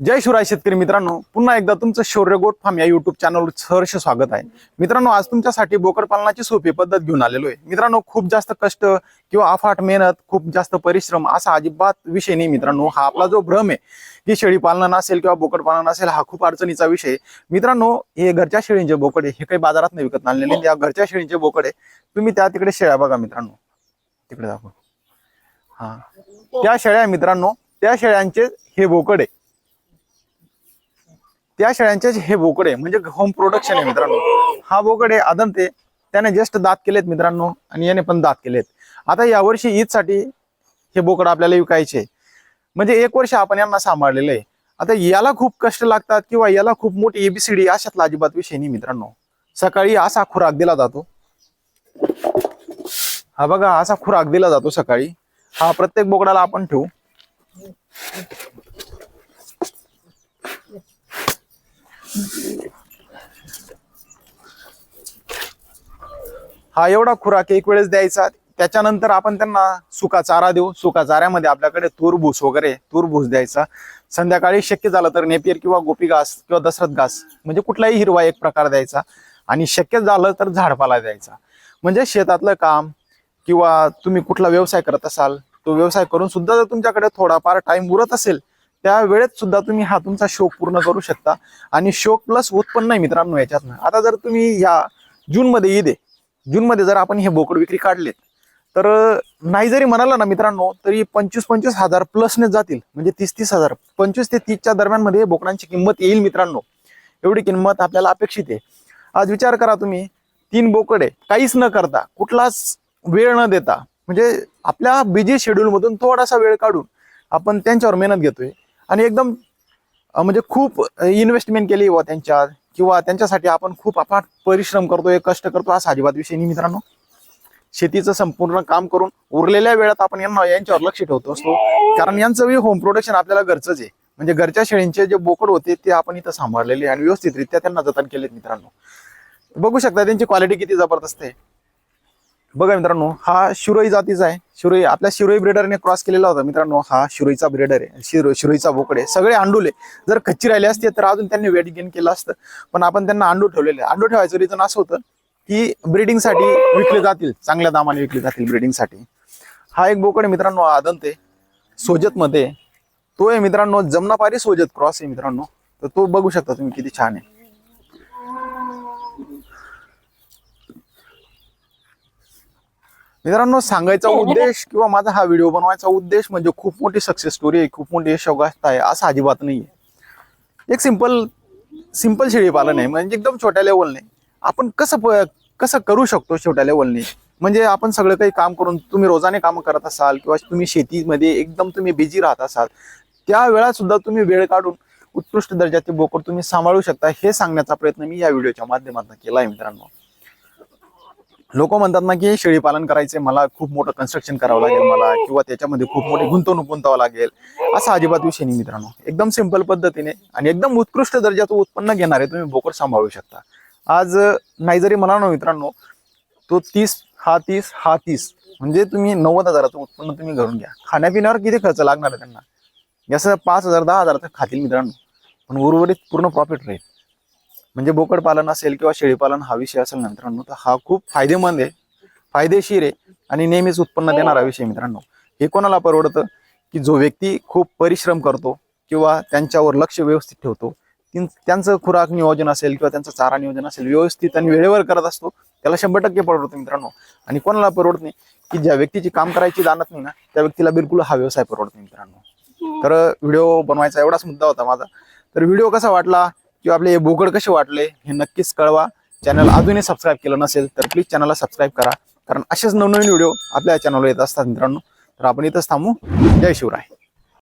जय शिवराय शेतकरी मित्रांनो पुन्हा एकदा तुमचं शौर्य गोट फार्म या युट्यूब चॅनलवर सहर्ष स्वागत आहे. मित्रांनो आज तुमच्यासाठी बोकड पालनाची सोपी पद्धत घेऊन आलेलो आहे. मित्रांनो खूप जास्त कष्ट किंवा अफाट मेहनत खूप जास्त परिश्रम असा अजिबात विषय नाही मित्रांनो. हा आपला जो भ्रम आहे की शेळी पालन असेल किंवा बोकड पालन असेल हा खूप अडचणीचा विषय मित्रांनो हे घरच्या शेळींचे बोकड आहे. हे काही बाजारात नाही विकत आणलेले. नाही. या घरच्या शेळींचे बोकड आहे. तुम्ही त्या तिकडे शेळ्या बघा मित्रांनो. तिकडे दाखव. हा. त्या शेळ्या मित्रांनो त्या शेळ्यांचे हे बोकड आहे. त्या शेळ्यांचे हे बोकडे म्हणजे होम प्रोडक्शन आहे मित्रांनो. हा बोकडे आदमते. त्याने जस्ट दात केलेत मित्रांनो आणि याने पण दात केलेत. आता यावर्षी ईदसाठी हे बोकड आपल्याला विकायचे. म्हणजे एक वर्ष आपण यांना सांभाळलेलं आहे. आता याला खूप कष्ट लागतात किंवा याला खूप मोठी एबीसीडी अशातला अजिबात विषय नाही मित्रांनो. सकाळी असा खुराक दिला जातो. हा बघा असा खुराक दिला जातो सकाळी. हा प्रत्येक बोकडाला आपण ठेवू. हा एवढा खुराक एक वेळेस द्यायचा त्याच्यानंतर आपण त्यांना सुका चारा देऊ. सुका चाऱ्यामध्ये आपल्याकडे तूरभूस वगैरे तूरभूस द्यायचा. संध्याकाळी शक्य झालं तर नेपियर किंवा गोपी घास किंवा दशरथ घास म्हणजे कुठलाही हिरवा एक प्रकार द्यायचा. आणि शक्य झालं तर झाडपाला द्यायचा. म्हणजे शेतातलं काम किंवा तुम्ही कुठला व्यवसाय करत असाल तो व्यवसाय करून सुद्धा जर तुमच्याकडे थोडाफार टाइम उरत असेल त्या वेळेत सुद्धा तुम्ही हा तुमचा शोक पूर्ण करू शकता. आणि शोक प्लस उत्पन्न आहे मित्रांनो याच्यातनं. आता जर तुम्ही ह्या जूनमध्ये ईद. आहे जूनमध्ये जर आपण हे बोकड विक्री काढलेत तर नाही जरी म्हणाला ना मित्रांनो तरी पंचवीस पंचवीस हजार प्लसने जातील. म्हणजे तीस तीस हजार. पंचवीस ते तीसच्या दरम्यानमध्ये बोकडांची किंमत येईल मित्रांनो. एवढी किंमत आपल्याला अपेक्षित आहे. आज विचार करा तुम्ही तीन बोकडे काहीच न करता कुठलाच वेळ न देता म्हणजे आपल्या बिझी शेड्यूलमधून थोडासा वेळ काढून आपण त्यांच्यावर मेहनत घेतोय. आणि एकदम म्हणजे खूप इन्व्हेस्टमेंट केली व त्यांच्या किंवा त्यांच्यासाठी आपण खूप अफाट परिश्रम करतोय कष्ट करतो असा अजिबात विषय नाही मित्रांनो. शेतीचं संपूर्ण काम करून उरलेल्या वेळात आपण यांना यांच्यावर लक्ष ठेवतो असतो. कारण यांचं होम प्रोडक्शन आपल्याला घरचंच आहे. म्हणजे घरच्या शेळींचे जे बोकड होते ते आपण इथं सांभाळलेले आणि व्यवस्थितरित्या त्यांना जतन केलेत मित्रांनो. बघू शकता त्यांची क्वालिटी किती जबरदस्त आहे. बघा मित्रांनो हा शिरोई जातीचा आहे. शिरोई आपल्या शिरोई ब्रेडरने क्रॉस केलेला होता मित्रांनो हा शिरोईचा ब्रेडर आहे. शिरो शिरोईचा बोकड आहे. सगळे अंडूले जर कच्ची राहिले असते तर अजून त्यांनी वेट गेन केलं असतं. पण आपण त्यांना अंडू ठेवलेले अंडू ठेवायचं रिझन असं होतं की ब्रीडिंगसाठी विकले जातील. चांगल्या दामाने विकले जातील ब्रीडिंगसाठी हा एक बोकड आहे मित्रांनो आदंत आहे. सोजत मध्ये तो आहे मित्रांनो जमनापारी सोजत क्रॉस आहे मित्रांनो. तर तो बघू शकता तुम्ही किती छान आहे. मित्रांनो सांगायचा उद्देश किंवा माझा हा व्हिडिओ बनवायचा उद्देश म्हणजे खूप मोठी सक्सेस स्टोरी आहे खूप मोठी यशोगाथ आहे असं अजिबात नाहीये. एक सिंपल सिंपल शेळी पालन आहे म्हणजे एकदम छोट्या लेवलने आपण कसं कसं करू शकतो छोट्या लेवलने म्हणजे आपण सगळं काही काम करून तुम्ही रोजाने काम करत असाल किंवा तुम्ही शेतीमध्ये एकदम तुम्ही बिझी राहत असाल त्या वेळात सुद्धा तुम्ही वेळ काढून उत्कृष्ट दर्जाचे बोकड तुम्ही सांभाळू शकता हे सांगण्याचा प्रयत्न मी या व्हिडिओच्या माध्यमातून केला आहे मित्रांनो. लोक म्हणतात ना की शेळी पालन करायचे मला खूप मोठं कन्स्ट्रक्शन करावं लागेल मला किंवा त्याच्यामध्ये खूप मोठी गुंतवणूक गुंतवावं लागेल. असा अजिबात विषय नाही मित्रांनो. एकदम सिंपल पद्धतीने आणि एकदम उत्कृष्ट दर्जाचं उत्पन्न घेणारे तुम्ही बोकड सांभाळू शकता. आज नाही जरी म्हणा ना मित्रांनो तो तीस हा तीस हा तीस म्हणजे तुम्ही नव्वद हजाराचं उत्पन्न तुम्ही घरून घ्या. खाण्यापिण्यावर किती खर्च लागणार आहे त्यांना? जसं पाच हजार दहा हजार तर खातील मित्रांनो. पण उर्वरित पूर्ण प्रॉफिट राहील. म्हणजे बोकड पालन असेल किंवा शेळी पालन हा विषय असेल ना मित्रांनो तर हा खूप फायदेमंद आहे फायदेशीर आहे आणि नेहमीच उत्पन्न देणारा विषय मित्रांनो. हे कोणाला परवडतं? की जो व्यक्ती खूप परिश्रम करतो किंवा त्यांच्यावर लक्ष व्यवस्थित ठेवतो त्यांचं खुराक नियोजन असेल किंवा त्यांचं चारा नियोजन असेल व्यवस्थित आणि वेळेवर करत असतो त्याला शंभर टक्के परवडतो मित्रांनो. आणि कोणाला परवडत नाही की ज्या व्यक्तीची काम करायची जाणत नाही ना त्या व्यक्तीला बिलकुल हा व्यवसाय परवडत मित्रांनो. तर व्हिडिओ बनवायचा एवढाच मुद्दा होता माझा. तर व्हिडिओ कसा वाटला? किंवा आपले हे बोकड कसे वाटले हे नक्कीच कळवा. चॅनल अजूनही सबस्क्राईब केलं नसेल तर प्लीज चॅनलला सबस्क्राईब करा. कारण असेच नवनवीन व्हिडिओ आपल्या चॅनलवर येत असतात मित्रांनो. तर आपण इथंच थांबू. जय शिवराय.